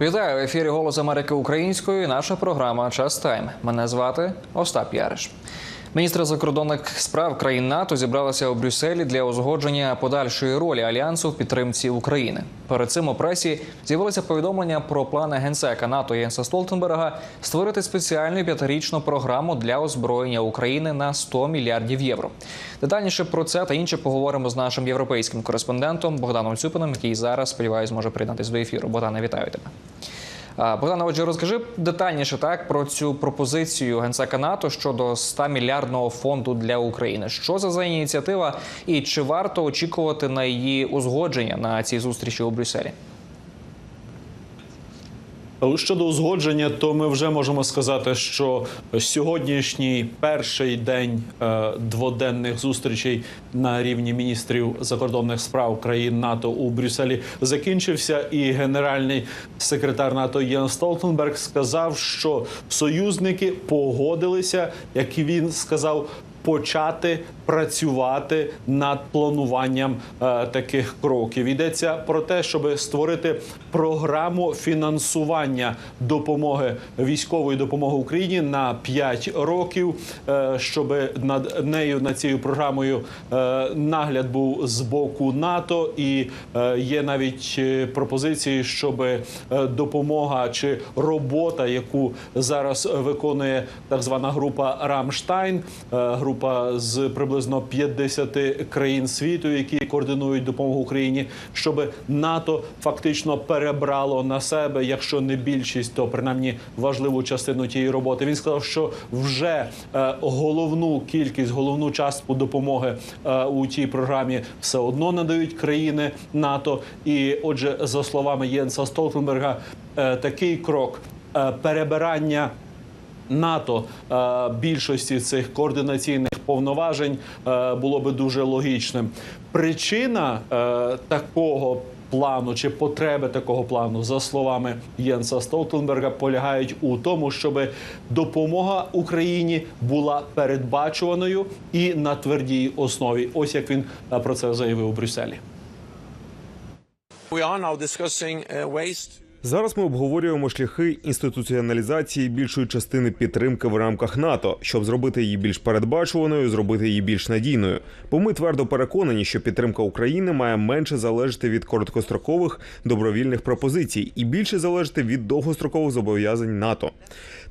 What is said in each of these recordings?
Вітаю в ефірі Голос Америки українською. Наша програма Час Тайм. Мене звати Остап Яриш. Міністри закордонних справ країн НАТО зібралися у Брюсселі для узгодження подальшої ролі альянсу в підтримці України. Перед цим у пресі з'явилося повідомлення про плани генсека НАТО Єнса Столтенберга створити спеціальну п'ятирічну програму для озброєння України на 100 мільярдів євро. Детальніше про це та інше поговоримо з нашим європейським кореспондентом Богданом Цюпином, який зараз сподіваюся може приєднатися до ефіру. Богдане, вітаю тебе. А, Богдане, отже, розкажи детальніше так про цю пропозицію генсека НАТО щодо 100 мільярдного фонду для України. Що це за ініціатива, і чи варто очікувати на її узгодження на цій зустрічі у Брюсселі? Щодо узгодження, то ми вже можемо сказати, що сьогоднішній перший день е, дводенних зустрічей на рівні міністрів закордонних справ країн НАТО у Брюсселі закінчився, і генеральний секретар НАТО Єн Столтенберг сказав, що союзники погодилися, як він сказав. Почати працювати над плануванням е, таких кроків. Йдеться про те, щоб створити програму фінансування допомоги військової допомоги Україні на 5 років, е, щоб над нею над цією програмою е, нагляд був з боку НАТО, і є навіть пропозиції, щоб допомога чи робота, яку зараз виконує так звана група Рамштайн, е, група з приблизно 50 країн світу, які координують допомогу Україні, щоб НАТО фактично перебрало на себе, якщо не більшість, то принаймні важливу частину тієї роботи. Він сказав, що вже е, головну кількість, головну частку допомоги е, у тій програмі все одно надають країни НАТО. І, отже, за словами Єнса Столтенберга, е, такий крок перебирання. НАТО е, більшості цих координаційних повноважень е, було би дуже логічним. Причина е, такого плану чи потреби такого плану, за словами Єнса Столтенберга, полягають у тому, щоб допомога Україні була передбачуваною і на твердій основі. Ось як він про це заявив у Брюсселі. We are now discussing ways Зараз ми обговорюємо шляхи інституціоналізації більшої частини підтримки в рамках НАТО, щоб зробити її більш передбачуваною, зробити її більш надійною. Бо ми твердо переконані, що підтримка України має менше залежати від короткострокових добровільних пропозицій і більше залежати від довгострокових зобов'язань НАТО.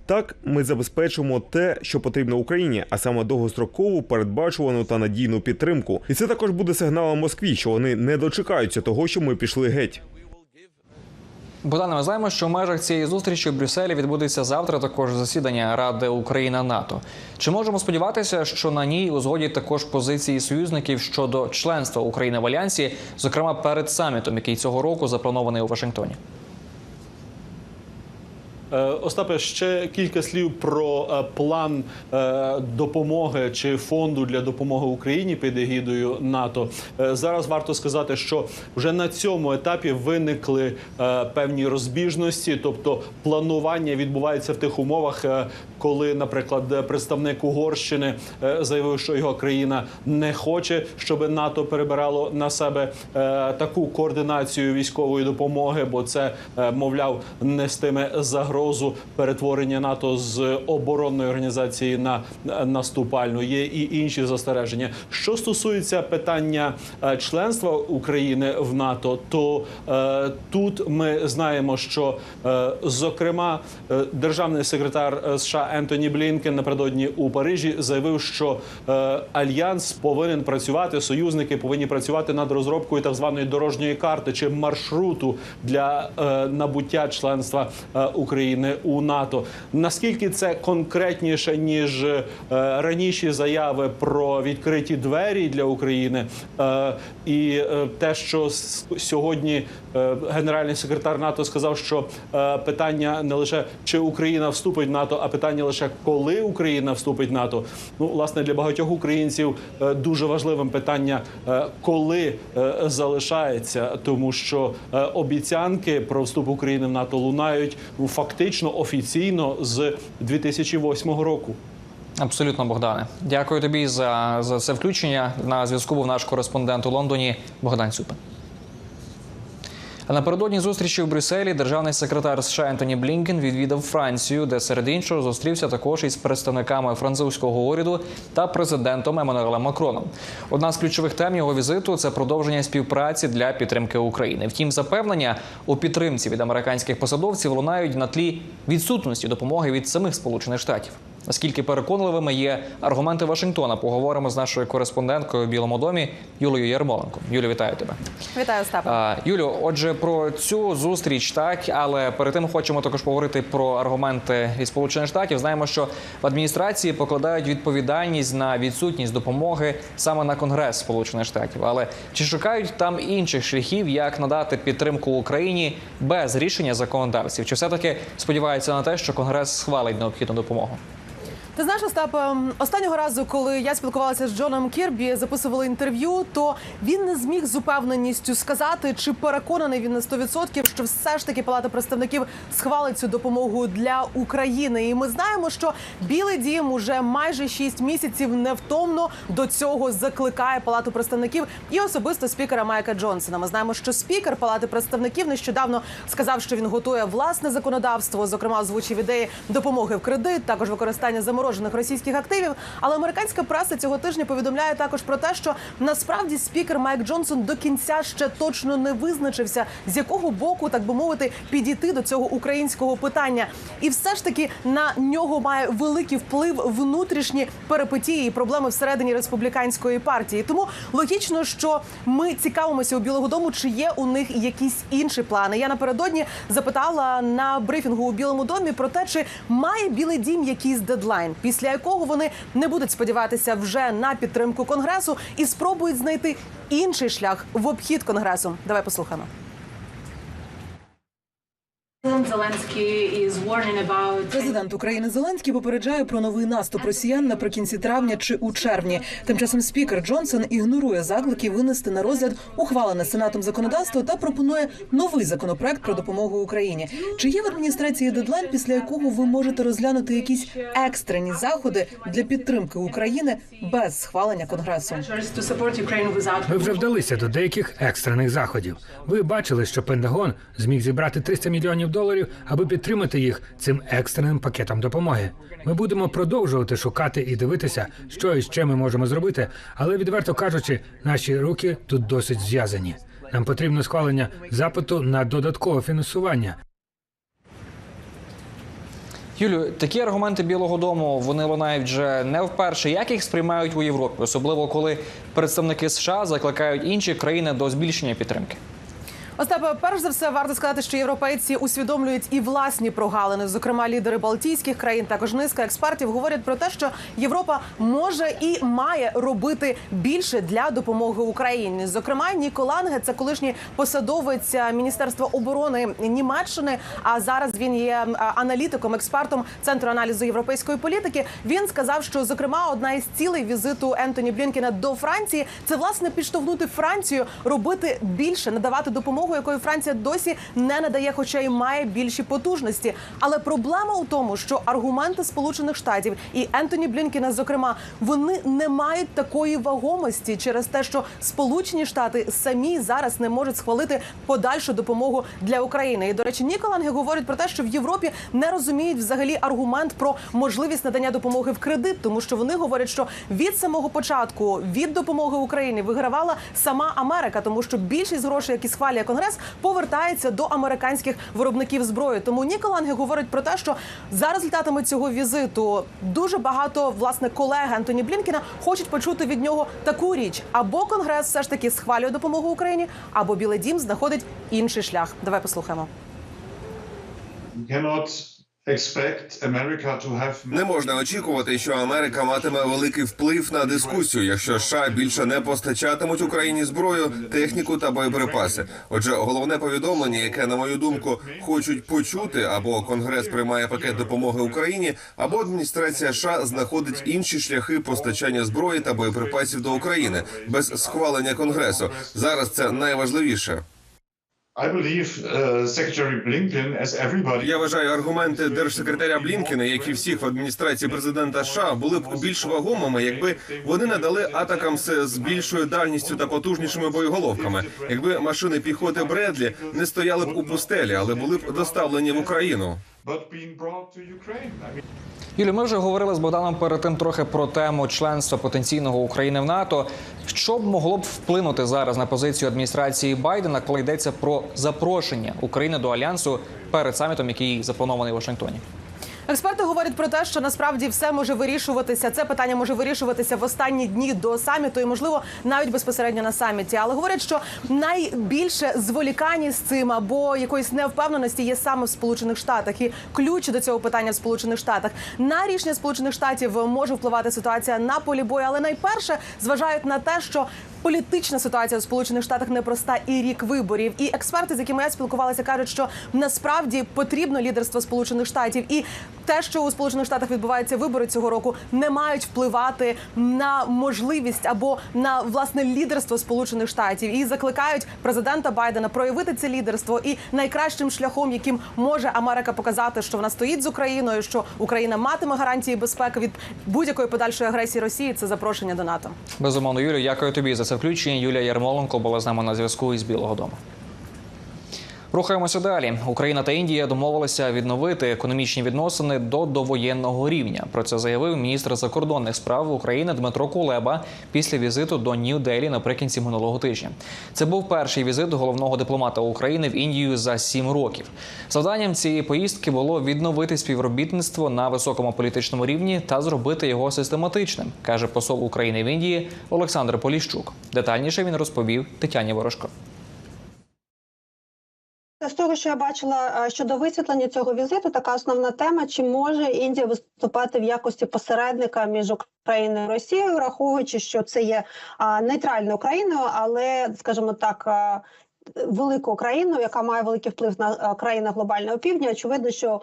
Так, ми забезпечимо те, що потрібно Україні, а саме довгострокову, передбачувану та надійну підтримку. І це також буде сигналом Москві, що вони не дочекаються того, що ми пішли геть. Богдане, ми знаємо, що в межах цієї зустрічі в Брюсселі відбудеться завтра також засідання Ради Україна НАТО. Чи можемо сподіватися, що на ній узгодять також позиції союзників щодо членства України в альянсі, зокрема перед самітом, який цього року запланований у Вашингтоні? Е, Остапе, ще кілька слів про е, план е, допомоги чи фонду для допомоги Україні під егідою НАТО. Зараз варто сказати, що вже на цьому етапі виникли певні розбіжності, тобто планування відбувається в тих умовах, коли, наприклад, представник Угорщини заявив, що його країна не хоче, щоб НАТО перебирало на себе таку координацію військової допомоги, бо це, мовляв, нестиме загрозу перетворення НАТО з оборонної організації на наступальну. Є і інші застереження. Що стосується питання е, членства України в НАТО, то е, тут ми знаємо, що е, зокрема е, державний секретар е, США Ентоні Блінкен напередодні у Парижі заявив, що е, альянс повинен працювати, союзники повинні працювати над розробкою так званої дорожньої карти чи маршруту для е, набуття членства е, України у НАТО. Наскільки це конкретніше ніж е, раніші заяви про відкриті двері для України, е, і е, те, що сьогодні генеральний секретар НАТО сказав, що питання не лише чи Україна вступить в НАТО, а питання лише коли Україна вступить в НАТО. Ну, власне, для багатьох українців дуже важливим питання, коли залишається, тому що обіцянки про вступ України в НАТО лунають ну, фактично офіційно з 2008 року. Абсолютно, Богдане. Дякую тобі за, за це включення. На зв'язку був наш кореспондент у Лондоні Богдан Цюпин. А напередодні зустрічі в Брюсселі державний секретар США Ентоні Блінкен відвідав Францію, де серед іншого зустрівся також із представниками французького уряду та президентом Еммануелем Макроном. Одна з ключових тем його візиту це продовження співпраці для підтримки України. Втім, запевнення у підтримці від американських посадовців лунають на тлі відсутності допомоги від самих Сполучених Штатів. Наскільки переконливими є аргументи Вашингтона? Поговоримо з нашою кореспонденткою в Білому домі Юлією Ярмоленко. Юлі, вітаю тебе. Вітаю, Остапе. Юлю, отже, про цю зустріч, так, але перед тим хочемо також поговорити про аргументи від Сполучених Штатів. Знаємо, що в адміністрації покладають відповідальність на відсутність допомоги саме на Конгрес Сполучених Штатів. Але чи шукають там інших шляхів, як надати підтримку Україні без рішення законодавців? Чи все таки сподіваються на те, що Конгрес схвалить необхідну допомогу? Ти знаєш, Остапе, останнього разу, коли я спілкувалася з Джоном Кірбі, записували інтерв'ю, то він не зміг з упевненістю сказати, чи переконаний він на 100%, що все ж таки Палата представників схвалить цю допомогу для України. І ми знаємо, що Білий Дім уже майже 6 місяців невтомно до цього закликає Палату представників і особисто спікера Майка Джонсона. Ми знаємо, що спікер Палати представників нещодавно сказав, що він готує власне законодавство, зокрема озвучив ідеї допомоги в кредит, також використання заморожених російських активів. Але американська преса цього тижня повідомляє також про те, що насправді спікер Майк Джонсон до кінця ще точно не визначився, з якого боку, так би мовити, підійти до цього українського питання. І все ж таки на нього має великий вплив внутрішні перипетії і проблеми всередині республіканської партії. Тому логічно, що ми цікавимося у Білого Дому, чи є у них якісь інші плани. Я напередодні запитала на брифінгу у Білому домі про те, чи має Білий Дім якийсь дедлайн, після якого вони не будуть сподіватися вже на підтримку конгресу і спробують знайти інший шлях в обхід конгресу. Давай послухаємо. Президент України Зеленський попереджає про новий наступ росіян наприкінці травня чи у червні. Тим часом спікер Джонсон ігнорує заклики винести на розгляд ухвалене сенатом законодавство та пропонує новий законопроект про допомогу Україні. Чи є в адміністрації дедлайн, після якого ви можете розглянути якісь екстрені заходи для підтримки України без схвалення конгресу? Ми вже вдалися до деяких екстрених заходів. Ви бачили, що Пентагон зміг зібрати 300 мільйонів доларів, аби підтримати їх цим екстреним пакетом допомоги. Ми будемо продовжувати шукати і дивитися, що і ще ми можемо зробити, але відверто кажучи, наші руки тут досить зв'язані. Нам потрібно схвалення запиту на додаткове фінансування. Юлю, такі аргументи Білого Дому вони лунають вже не вперше. Як їх сприймають у Європі, особливо коли представники США закликають інші країни до збільшення підтримки? Остапе, перш за все, варто сказати, що європейці усвідомлюють і власні прогалини. Зокрема, лідери Балтійських країн, також низка експертів говорять про те, що Європа може і має робити більше для допомоги Україні. Зокрема, Ніко Ланге, це колишній посадовець Міністерства оборони Німеччини. А зараз він є аналітиком, експертом центру аналізу європейської політики. Він сказав, що зокрема одна із цілей візиту Ентоні Блінкена до Франції це власне підштовхнути Францію робити більше, надавати допомогу, якої Франція досі не надає, хоча й має більші потужності. Але проблема у тому, що аргументи Сполучених Штатів і Ентоні Блінкена, зокрема, вони не мають такої вагомості через те, що Сполучені Штати самі зараз не можуть схвалити подальшу допомогу для України. І до речі, Ніколанги говорить про те, що в Європі не розуміють взагалі аргумент про можливість надання допомоги в кредит, тому що вони говорять, що від самого початку від допомоги Україні вигравала сама Америка, тому що більшість грошей, які схвалює Конгрес, повертається до американських виробників зброї. Тому Ніколанги говорить про те, що за результатами цього візиту дуже багато власне колеги Антоні Блінкіна хочуть почути від нього таку річ: або Конгрес все ж таки схвалює допомогу Україні, або Білий Дім знаходить інший шлях. Давай послухаємо. Cannot Не можна очікувати, що Америка матиме великий вплив на дискусію, якщо США більше не постачатимуть Україні зброю, техніку та боєприпаси. Отже, головне повідомлення, яке на мою думку хочуть почути, або Конгрес приймає пакет допомоги Україні, або адміністрація США знаходить інші шляхи постачання зброї та боєприпасів до України без схвалення Конгресу. Зараз це найважливіше. Я вважаю аргументи держсекретаря Блінкена, як і всіх в адміністрації президента США, були б більш вагомими, якби вони надали атакам з більшою дальністю та потужнішими боєголовками, якби машини піхоти Бредлі не стояли б у пустелі, але були б доставлені в Україну. Юлі, ми вже говорили з Богданом перед тим трохи про тему членства потенційного України в НАТО. Що б могло б вплинути зараз на позицію адміністрації Байдена, коли йдеться про запрошення України до альянсу перед самітом, який запланований в Вашингтоні? Експерти говорять про те, що насправді все може вирішуватися. Це питання може вирішуватися в останні дні до саміту, і можливо навіть безпосередньо на саміті. Але говорять, що найбільше зволікання з цим або якоїсь невпевненості є саме в Сполучених Штатах, і ключ до цього питання в Сполучених Штатах на рішення Сполучених Штатів може впливати ситуація на полі бою. Але найперше зважають на те, що політична ситуація в Сполучених Штатах непроста і рік виборів. І експерти, з якими я спілкувалася, кажуть, що насправді потрібно лідерство Сполучених Штатів, і те, що у Сполучених Штатах відбуваються вибори цього року, не мають впливати на можливість або на власне лідерство Сполучених Штатів. І закликають президента Байдена проявити це лідерство. І найкращим шляхом, яким може Америка показати, що вона стоїть з Україною, що Україна матиме гарантії безпеки від будь-якої подальшої агресії Росії, це запрошення до НАТО. Безумовно, Юлію, дякую тобі за це включення. Юлія Ярмоленко була з нами на зв'язку із Білого Дому. Рухаємося далі. Україна та Індія домовилися відновити економічні відносини до довоєнного рівня. Про це заявив міністр закордонних справ України Дмитро Кулеба після візиту до Нью-Делі наприкінці минулого тижня. Це був перший візит головного дипломата України в Індію за сім років. Завданням цієї поїздки було відновити співробітництво на високому політичному рівні та зробити його систематичним, каже посол України в Індії Олександр Поліщук. Детальніше він розповів Тетяні Ворожко. З того, що я бачила е, щодо висвітлення цього візиту, така основна тема: чи може Індія виступати в якості посередника між Україною і Росією, враховуючи, що це є нейтральною країною, але, скажімо так, а, великою країною, яка має великий вплив на країни глобального півдня. Очевидно, що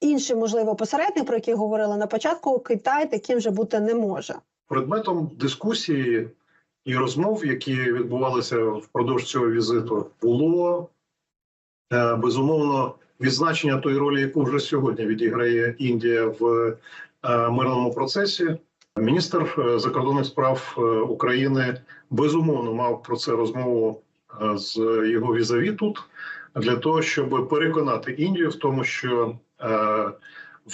інший можливо посередник, про який говорили на початку, Китай таким же бути не може. Предметом дискусії і розмов, які відбувалися впродовж цього візиту, було безумовно відзначення тої ролі, яку вже сьогодні відіграє Індія в е, мирному процесі. Міністр е, закордонних справ е, України безумовно мав про це розмову е, з його візаві тут для того, щоб переконати Індію в тому, що е,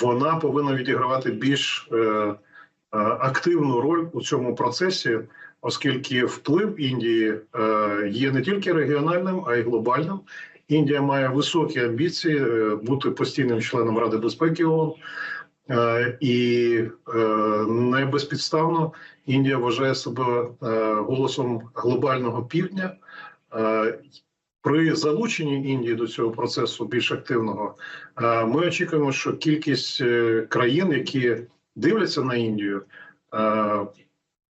вона повинна відігравати більш е, е, активну роль у цьому процесі, оскільки вплив Індії е, є не тільки регіональним, а й глобальним. Індія має високі амбіції е, бути постійним членом Ради безпеки ООН. Е, І не безпідставно Індія вважає себе е, голосом глобального півдня. При залученні Індії до цього процесу більш активного, ми очікуємо, що кількість країн, які дивляться на Індію,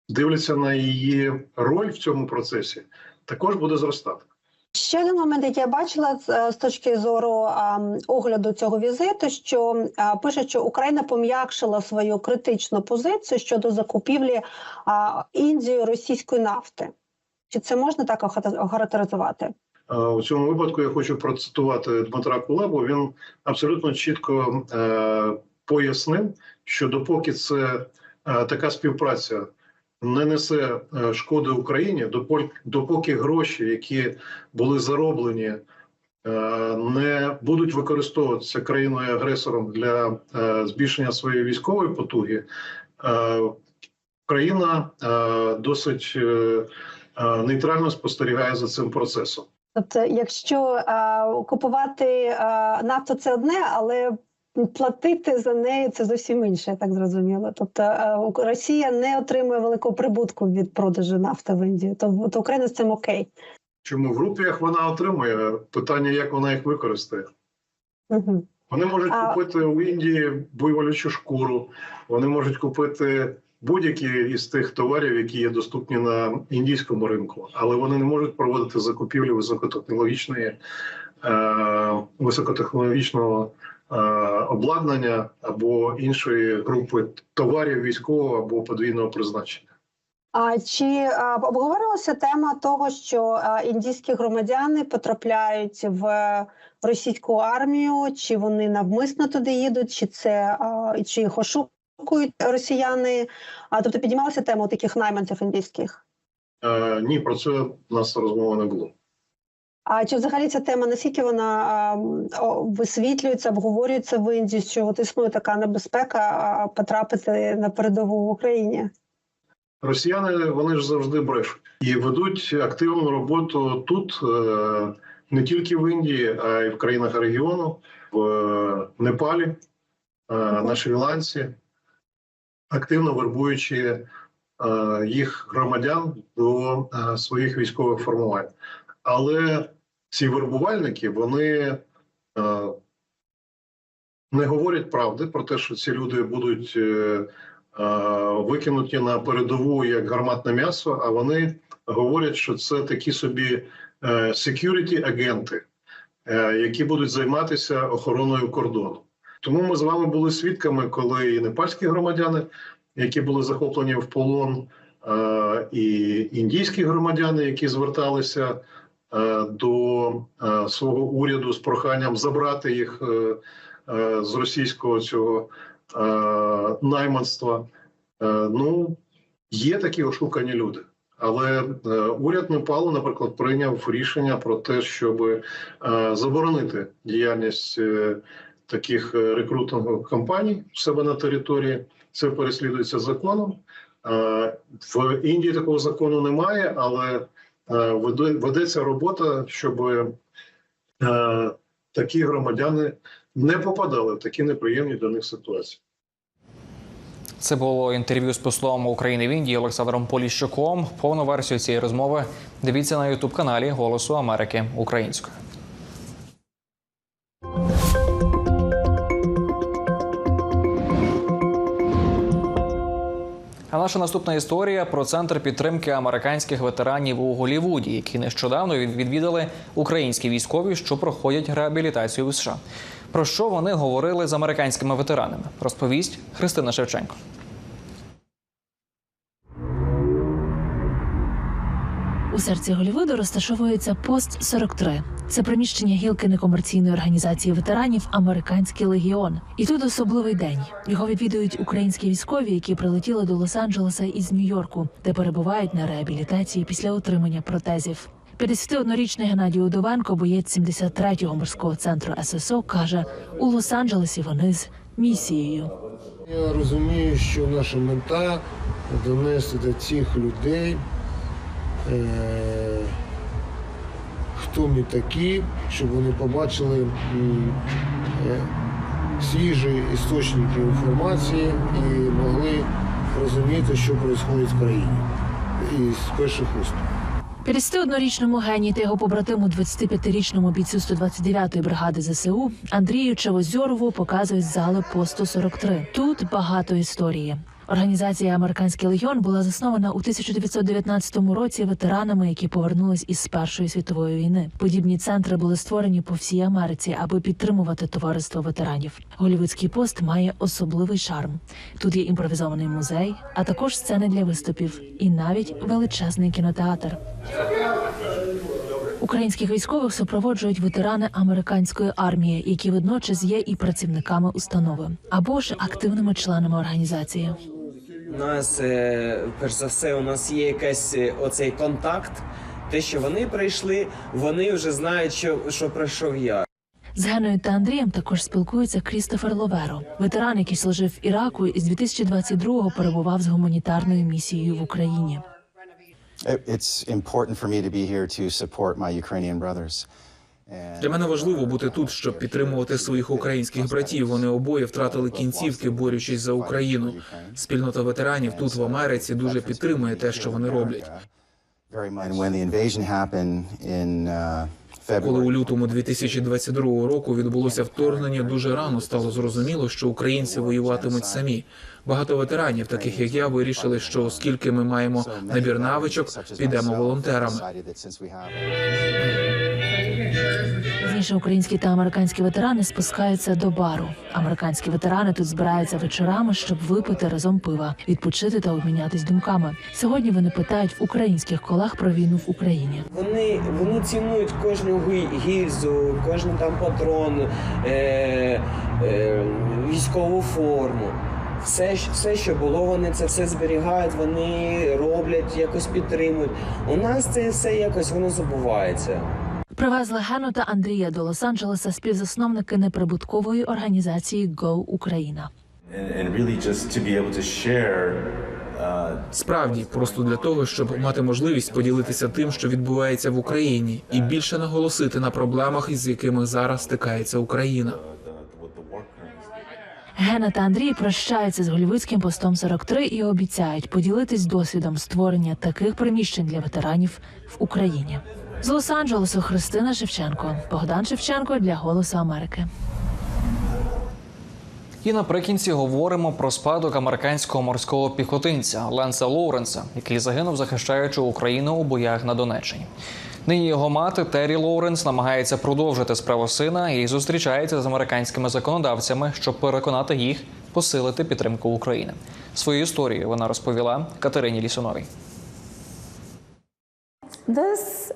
дивляться на її роль в цьому процесі, також буде зростати. Ще один момент, який я бачила з, е, точки зору огляду цього візиту, що пише, що Україна пом'якшила свою критичну позицію щодо закупівлі Індією російської нафти. Чи це можна так охара- охарактеризувати? Е, У цьому випадку я хочу процитувати Дмитра Кулебу. Він абсолютно чітко е, пояснив, що допоки це така співпраця не несе е, шкоди Україні, допо- допоки гроші, які були зароблені, е, не будуть використовуватися країною агресором для е, збільшення своєї військової потуги, країна досить нейтрально спостерігає за цим процесом. Тобто, якщо е, купувати е, нафту, це одне, але платити за неї це зовсім інше, я так зрозуміло. Тобто е, Росія не отримує великого прибутку від продажу нафти в Індію, то, то Україна з цим окей. Чому в рупіях вона отримує питання, як вона їх використає? Угу. Вони можуть А- купити у Індії буйволячу шкуру, вони можуть купити будь-які із тих товарів, які є доступні на індійському ринку, але вони не можуть проводити закупівлі високотехнологічної е, високотехнологічного обладнання або іншої групи товарів військового або подвійного призначення. А чи а, обговорювалася тема того, що індійські громадяни потрапляють в російську армію, чи вони навмисно туди їдуть, чи це чи їх ошукують росіяни? А тобто піднімалася тема таких найманців індійських? Е, ні, про це у нас розмови не було. А чи взагалі ця тема наскільки вона висвітлюється, обговорюється в Індії, що от існує така небезпека потрапити на передову в Україні? Росіяни вони ж завжди брешуть і ведуть активну роботу тут е, не тільки в Індії, а й в країнах регіону, в е, Непалі, е, на Шрі-Ланці, активно вербуючи їх громадян до своїх військових формувань. Але ці вербувальники вони е, не говорять правди про те, що ці люди будуть. е, е, Викинуті на передову як гарматне м'ясо, а вони говорять, що це такі собі security агенти, які будуть займатися охороною кордону. Тому ми з вами були свідками, коли і непальські громадяни, які були захоплені в полон, і індійські громадяни, які зверталися до е, свого уряду з проханням забрати їх е, е, з російського цього е, найманства. Е, Ну, є такі ошукані люди. Але е, уряд Непалу, наприклад, прийняв рішення про те, щоб е, заборонити діяльність е, таких е, рекрутингових компаній в себе на території. Це переслідується законом. Е, в Індії такого закону немає, але е, ведеться робота, щоб е, такі громадяни не попадали в такі неприємні для них ситуації. Це було інтерв'ю з послом України в Індії Олександром Поліщуком. Повну версію цієї розмови дивіться на ютуб каналі Голосу Америки українською. Наша наступна історія про центр підтримки американських ветеранів у Голівуді, які нещодавно відвідали українські військові, що проходять реабілітацію у США. Про що вони говорили з американськими ветеранами? Розповість Христина Шевченко. У серці Голівуду розташовується пост 43 Це приміщення гілки некомерційної організації ветеранів Американський легіон. І тут особливий день. Його відвідують українські військові, які прилетіли до Лос-Анджелеса із Нью-Йорку, де перебувають на реабілітації після отримання протезів. 51-річний Геннадій Удовенко, боєць 73-го морського центру ССО, каже: у Лос-Анджелесі вони з місією. Я розумію, що наша мета донести до цих людей, е, ми такі, щоб вони побачили е, свіжі істочники інформації і могли розуміти, що відбувається в країні. І з перших уст. 51-річному генії та його побратиму 25-річному бійцю 129-ї бригади ЗСУ Андрію Чевозьорову показують зали посту 43. Тут багато історії. Організація Американський легіон була заснована у 1919 році ветеранами, які повернулись із Першої світової війни. Подібні центри були створені по всій Америці, аби підтримувати товариство ветеранів. Голівудський пост має особливий шарм. Тут є імпровізований музей, а також сцени для виступів, і навіть величезний кінотеатр. Українських військових супроводжують ветерани американської армії, які водночас є і працівниками установи або ж активними членами організації. Нас, е, перш за все, у нас є якийсь е, оцей контакт. Те, що вони прийшли, вони вже знають, що, що пройшов я. З Геною та Андрієм також спілкується Крістофер Ловеро, ветеран, який служив в Іраку і з 2022-го перебував з гуманітарною місією в Україні. It's important for me to be here to support my Ukrainian brothers. Для мене важливо бути тут, щоб підтримувати своїх українських братів. Вони обоє втратили кінцівки, борючись за Україну. Спільнота ветеранів тут в Америці дуже підтримує те, що вони роблять. Uh, Коли у лютому 2022 року відбулося вторгнення, дуже рано стало зрозуміло, що українці воюватимуть самі. Багато ветеранів, таких як я, вирішили, що оскільки ми маємо набір навичок, підемо волонтерами. Раніше українські та американські ветерани спускаються до бару. Американські ветерани тут збираються вечорами, щоб випити разом пива, відпочити та обмінятись думками. Сьогодні вони питають в українських колег про війну в Україні. Вони, вони цінують кожну гі- гільзу, кожен там патрон, е, е, військову форму. Все, все, що було, вони це все зберігають, вони роблять, якось підтримують. У нас це все якось воно забувається. Привезли Гену та Андрія до Лос-Анджелеса співзасновники неприбуткової організації Go Україна. uh, Справді, просто для того, щоб мати можливість поділитися тим, що відбувається в Україні, і більше наголосити на проблемах, із якими зараз стикається Україна. Гена та Андрій прощаються з голівудським постом 43 і обіцяють поділитись досвідом створення таких приміщень для ветеранів в Україні. З Лос-Анджелесу Христина Шевченко, Богдан Шевченко для Голосу Америки. І наприкінці говоримо про спадок американського морського піхотинця Ленса Лоуренса, який загинув, захищаючи Україну у боях на Донеччині. Нині його мати Террі Лоуренс намагається продовжити справу сина і зустрічається з американськими законодавцями, щоб переконати їх посилити підтримку України. Свою історію вона розповіла Катерині Лісуновій. This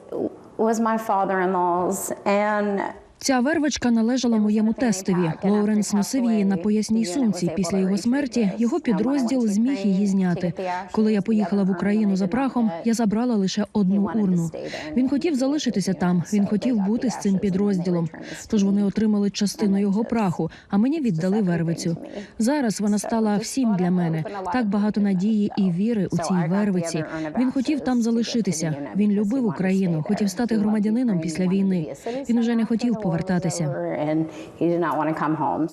was my father-in-law's, and Ця вервочка належала моєму тестові. Лоуренс носив її на поясній сумці. Після його смерті його підрозділ зміг її зняти. Коли я поїхала в Україну за прахом, я забрала лише одну урну. Він хотів залишитися там. Він хотів бути з цим підрозділом. Тож вони отримали частину його праху, а мені віддали вервицю. Зараз вона стала всім для мене. Так багато надії і віри у цій вервиці. Він хотів там залишитися. Він любив Україну, хотів стати громадянином після війни. Він уже не хотів повертатися. and he did not want to come home.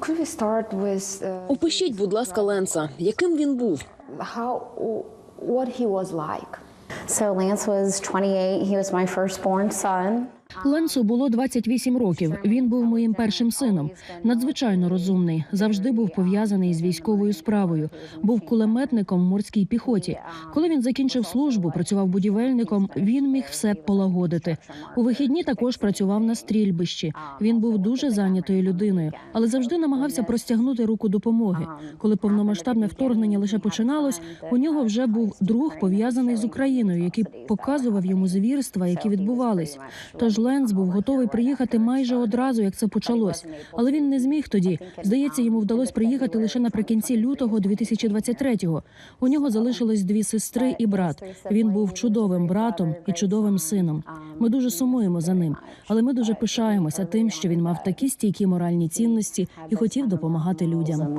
Could we start with uh, Опишіть, будь ласка, Ленса, яким він був? how what he was like? So Lance was 28. He was my firstborn son. Ленсу було 28 років. Він був моїм першим сином. Надзвичайно розумний. Завжди був пов'язаний з військовою справою. Був кулеметником в морській піхоті. Коли він закінчив службу, працював будівельником. Він міг все полагодити. У вихідні також працював на стрільбищі. Він був дуже зайнятою людиною, але завжди намагався простягнути руку допомоги. Коли повномасштабне вторгнення лише починалось, у нього вже був друг пов'язаний з Україною, який показував йому звірства, які відбувались. Тож Ленс був готовий приїхати майже одразу, як це почалось. Але він не зміг тоді. Здається, йому вдалося приїхати лише наприкінці лютого 2023-го. У нього залишилось дві сестри і брат. Він був чудовим братом і чудовим сином. Ми дуже сумуємо за ним, але ми дуже пишаємося тим, що він мав такі стійкі моральні цінності і хотів допомагати людям.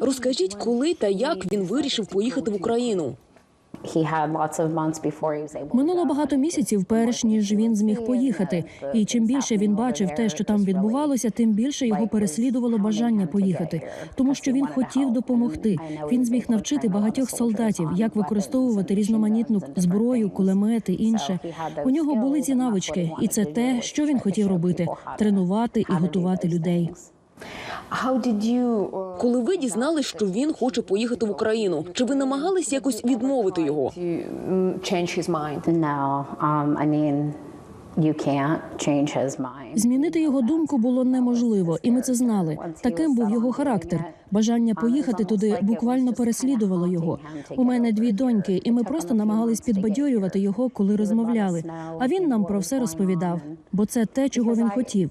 Розкажіть, коли та як він вирішив поїхати в Україну? Минуло багато місяців, перш ніж він зміг поїхати. І чим більше він бачив те, що там відбувалося, тим більше його переслідувало бажання поїхати, тому що він хотів допомогти. Він зміг навчити багатьох солдатів, як використовувати різноманітну зброю, кулемети, інше. У нього були ці навички, і це те, що він хотів робити: тренувати і готувати людей. How did you uh, Коли ви дізнались, що він хоче поїхати в Україну, чи ви намагались якось відмовити його? change his mind? No, um, I mean, you can't change his mind. Змінити його думку було неможливо, і ми це знали. Таким був його характер. Бажання поїхати туди буквально переслідувало його. У мене дві доньки, і ми просто намагались підбадьорювати його, коли розмовляли. А він нам про все розповідав, бо це те, чого він хотів.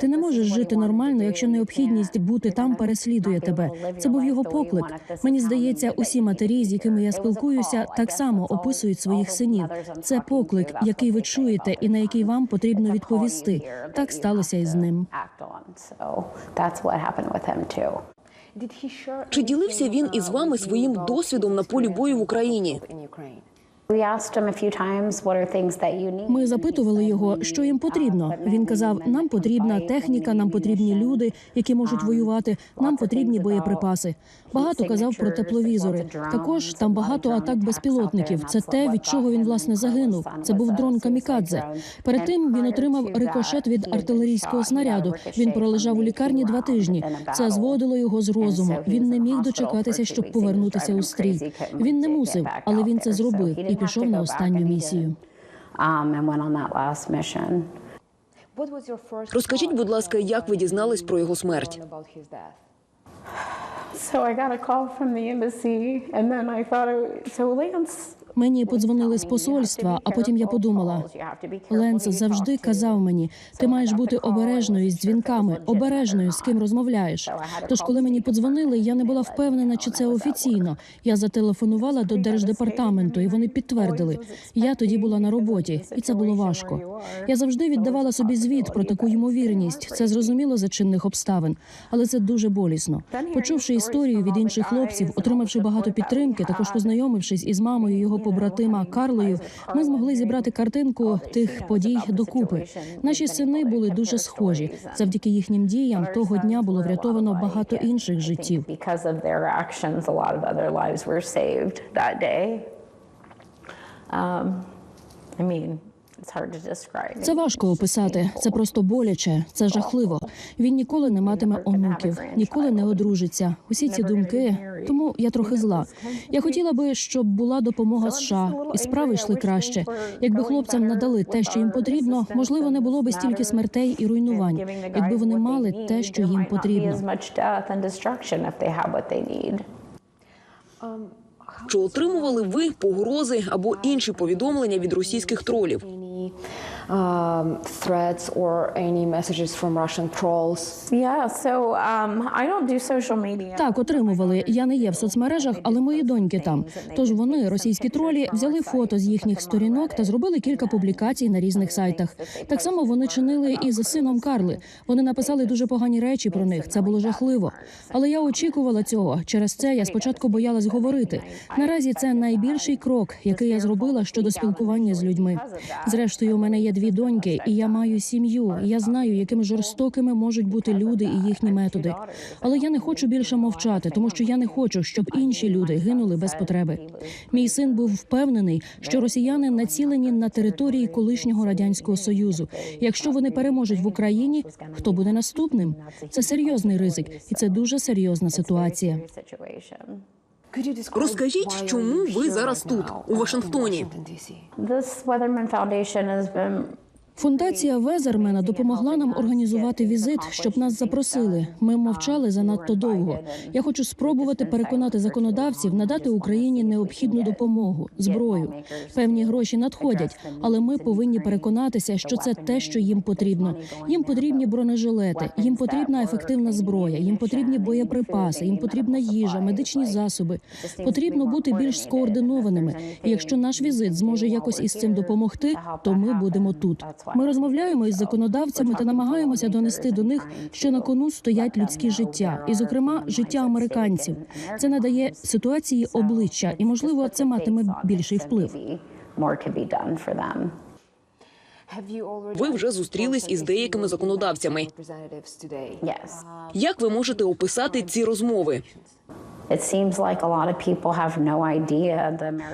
Ти не можеш жити нормально, якщо необхідність бути там переслідує тебе. Це був його поклик. Мені здається, усі матері, з якими я спілкуюся, так само описують своїх синів. Це поклик, який ви чуєте, і на який вам потрібно відповісти. Так сталося і з ним. Чи ділився він із вами своїм досвідом на полі бою в Україні? Ми запитували його, що їм потрібно. Він казав: нам потрібна техніка, нам потрібні люди, які можуть воювати. Нам потрібні боєприпаси. Багато казав про тепловізори. Також там багато атак безпілотників. Це те, від чого він власне загинув. Це був дрон камікадзе. Перед тим він отримав рикошет від артилерійського снаряду. Він пролежав у лікарні два тижні. Це зводило його з розуму. Він не міг дочекатися, щоб повернутися у стрій. Він не мусив, але він це зробив і пішов на останню місію. um. Розкажіть, будь ласка, як ви дізнались про його смерть? So I got a call from the embassy, and then I thought, so Lance. Мені подзвонили з посольства, а потім я подумала. Ленс завжди казав мені: ти маєш бути обережною з дзвінками, обережною з ким розмовляєш. Тож, коли мені подзвонили, я не була впевнена, чи це офіційно. Я зателефонувала до держдепартаменту, і вони підтвердили. Я тоді була на роботі, і це було важко. Я завжди віддавала собі звіт про таку ймовірність. Це зрозуміло за чинних обставин, але це дуже болісно. Почувши історію від інших хлопців, отримавши багато підтримки, також познайомившись із мамою його побратима Карлою, ми змогли зібрати картинку тих подій докупи. Наші сини були дуже схожі. Завдяки їхнім діям того дня було врятовано багато інших життів. Um, I mean, it's hard to describe. Це важко описати. Це просто боляче. Це жахливо. Він ніколи не матиме онуків, ніколи не одружиться. Усі ці думки. Тому я трохи зла. Я хотіла би, щоб була допомога США, і справи йшли краще. Якби хлопцям надали те, що їм потрібно, можливо, не було би стільки смертей і руйнувань, якби вони мали те, що їм потрібно. Чи отримували ви погрози або інші повідомлення від російських тролів? Yeah. Um, threats or any messages from Russian trolls? Yeah, so um, I don't do social media. Так, отримували. Я не є в соцмережах, але мої доньки там. Тож вони, російські тролі, взяли фото з їхніх сторінок та зробили кілька публікацій на різних сайтах. Так само вони чинили і з сином Карли. Вони написали дуже погані речі про них. Це було жахливо. Але я очікувала цього. Через це я спочатку боялась говорити. Наразі це найбільший крок, який я зробила щодо спілкування з людьми. Зрештою, у мене є дві доньки, і я маю сім'ю. Я знаю, якими жорстокими можуть бути люди і їхні методи. Але я не хочу більше мовчати, тому що я не хочу, щоб інші люди гинули без потреби. Мій син був впевнений, що росіяни націлені на території колишнього радянського союзу. Якщо вони переможуть в Україні, хто буде наступним? Це серйозний ризик, і це дуже серйозна ситуація. Розкажіть, чому ви зараз тут, у Вашингтоні? Фундація Везермена допомогла нам організувати візит, щоб нас запросили. Ми мовчали занадто довго. Я хочу спробувати переконати законодавців надати Україні необхідну допомогу, зброю. Певні гроші надходять, але ми повинні переконатися, що це те, що їм потрібно. Їм потрібні бронежилети, їм потрібна ефективна зброя, їм потрібні боєприпаси, їм потрібна їжа, медичні засоби. Потрібно бути більш скоординованими. І якщо наш візит зможе якось із цим допомогти, то ми будемо тут. Ми розмовляємо із законодавцями та намагаємося донести до них, що на кону стоять людські життя, і, зокрема, життя американців. Це надає ситуації обличчя, і можливо, це матиме більший вплив. Ви вже зустрілись із деякими законодавцями. Як ви можете описати ці розмови?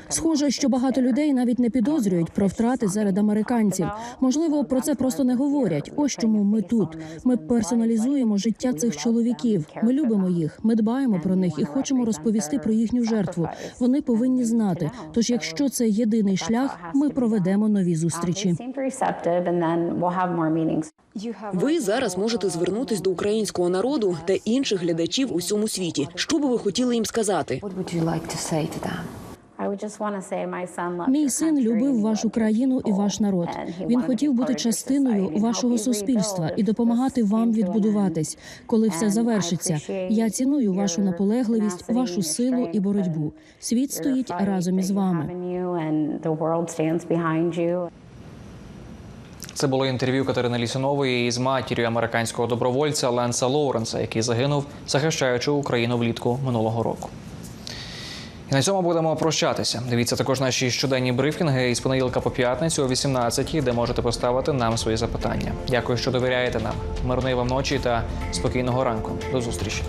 Схоже, що багато людей навіть не підозрюють про втрати серед американців. Можливо, про це просто не говорять. Ось чому ми тут. Ми персоналізуємо життя цих чоловіків. Ми любимо їх, ми дбаємо про них і хочемо розповісти про їхню жертву. Вони повинні знати. Тож, якщо це єдиний шлях, ми проведемо нові зустрічі. Ви зараз можете звернутись до українського народу та інших глядачів у всьому світі. Що би ви хотіли їм сказати? Мій син любив вашу країну і ваш народ. Він хотів бути частиною вашого суспільства і допомагати вам відбудуватись, коли все завершиться. Я ціную вашу наполегливість, вашу силу і боротьбу. Світ стоїть разом із вами. and the world stands behind you. Це було інтерв'ю Катерини Лісінової із матір'ю американського добровольця Ленса Лоуренса, який загинув, захищаючи Україну влітку минулого року. І на цьому будемо прощатися. Дивіться також наші щоденні брифінги із понеділка по п'ятницю о 18 де можете поставити нам свої запитання. Дякую, що довіряєте нам. Мирної вам ночі та спокійного ранку. До зустрічі.